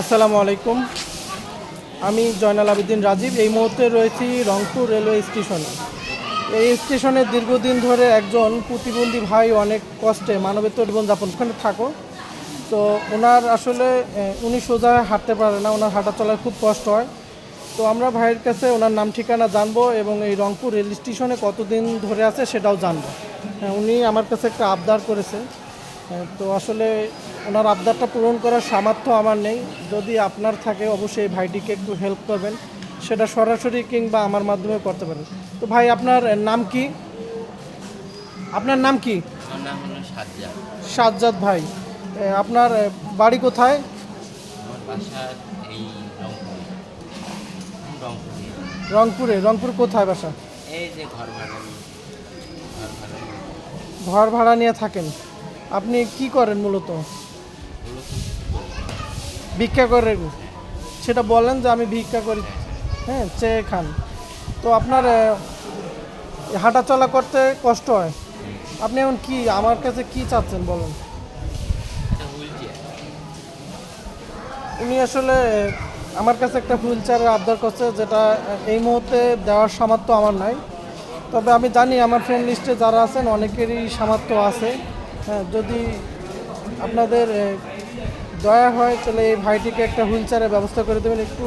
আসসালামু আলাইকুম। আমি জয়নাল আবেদিন রাজীব। এই মুহূর্তে রয়েছি রংপুর রেলওয়ে স্টেশনে এই স্টেশনে দীর্ঘদিন ধরে একজন প্রতিবন্ধী ভাই অনেক কষ্টে মানবেতর জীবনযাপন ওখানে থাকো। তো ওনার আসলে উনি সোজা হাঁটতে পারে না ওনার হাঁটা চলার খুব কষ্ট হয়। তো আমরা ভাইয়ের কাছে ওনার নাম ঠিকানা জানব এবং এই রংপুর রেল স্টেশনে কতদিন ধরে আছে সেটাও জানব। হ্যাঁ, উনি আমার কাছে একটা আবদার করেছে। তো আসলে ওনার আবদারটা পূরণ করার সামর্থ্য আমার নেই। যদি আপনার থাকে অবশ্যই ভাইটিকে একটু হেল্প করবেন। সেটা সরাসরি কিংবা আমার মাধ্যমে করতে পারেন। তো ভাই আপনার নাম কি? আপনার নাম কি? সাজ্জাদ। ভাই। আপনার বাড়ি কোথায়? রংপুরে। রংপুরে। কোথায় বাসা? ঘর ভাড়া নিয়ে থাকেন। আপনি কি করেন মূলত? ভিক্ষা করে সেটা বলেন যে আমি ভিক্ষা করি। হ্যাঁ চেয়ে খান। তো আপনার হাঁটা চলা করতে কষ্ট হয়। আপনি এখন কি, আমার কাছে কি চাচ্ছেন বলেন? উনি আসলে, আমার কাছে একটা হুইল চেয়ারের আবদার করছে যেটা এই মুহূর্তে দেওয়ার সামর্থ্য আমার নাই। তবে আমি জানি আমার ফ্রেন্ড লিস্টে যারা আছেন, অনেকেরই সামর্থ্য আছে। হ্যাঁ যদি আপনাদের দয়া হয়, তাহলে এই ভাইটিকে একটা হুইল চেয়ারের ব্যবস্থা করে দেবেন একটু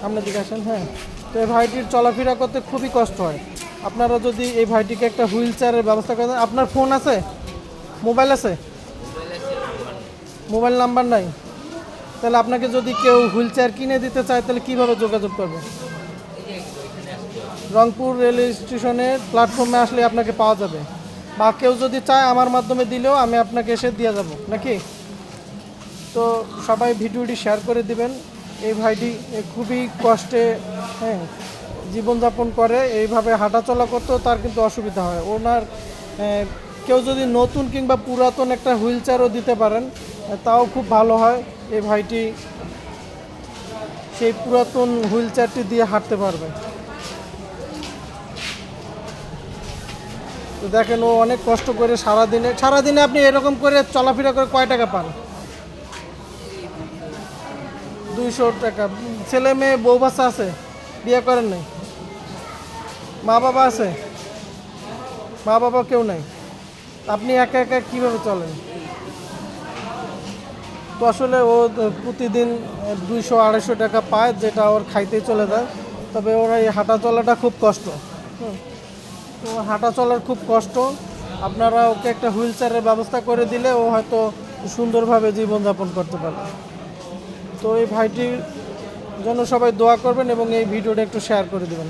সামনের দিকে আসেন হ্যাঁ। তো এই ভাইটির চলাফেরা করতে খুবই কষ্ট হয়। আপনারা যদি এই ভাইটিকে একটা হুইল চেয়ারের ব্যবস্থা করে দেন, আপনার ফোন আছে? মোবাইল আছে? মোবাইল নাম্বার নাই? তাহলে আপনাকে যদি কেউ হুইল চেয়ার কিনে দিতে চায়, তাহলে কীভাবে যোগাযোগ করবে? রংপুর রেল স্টেশনের প্ল্যাটফর্মে আসলে আপনাকে পাওয়া যাবে। বা কেউ যদি চায় আমার মাধ্যমে দিলেও আমি আপনাকে এসে দিয়ে যাব, নাকি? তো সবাই ভিডিওটি শেয়ার করে দিবেন। এই ভাইটি খুবই কষ্টে হ্যাঁ জীবনযাপন করে, এইভাবে হাঁটাচলা করতেও তার কিন্তু অসুবিধা হয়। ওনার কেউ যদি নতুন কিংবা পুরাতন একটা হুইল চেয়ারও দিতে পারেন তাও খুব ভালো হয়। এই ভাইটি সেই পুরাতন হুইল চেয়ারটি দিয়ে হাঁটতে পারবে। তো দেখেন, ও অনেক কষ্ট করে সারাদিনে সারাদিনে আপনি এরকম করে চলাফেরা করে কয় টাকা পান? দুইশো টাকা। ছেলে মেয়ে, বউ বাচ্চা আছে? বিয়ে করেন নাই? মা বাবা আছে? মা বাবা কেউ নাই? আপনি একা একা কীভাবে চলেন? তো আসলে ও প্রতিদিন দুইশো, আড়াইশো টাকা পায়, যেটা ওর খাইতেই চলে যায়। তবে ওর এই হাঁটা চলাটা খুব কষ্ট। তো হাঁটা চলার খুব কষ্ট। আপনারা ওকে একটা হুইল চেয়ারের ব্যবস্থা করে দিলে ও হয়তো সুন্দরভাবে জীবনযাপন করতে পারবে। তো এই ভাইটির জন্য সবাই দোয়া করবেন এবং এই ভিডিওটা একটু শেয়ার করে দেবেন।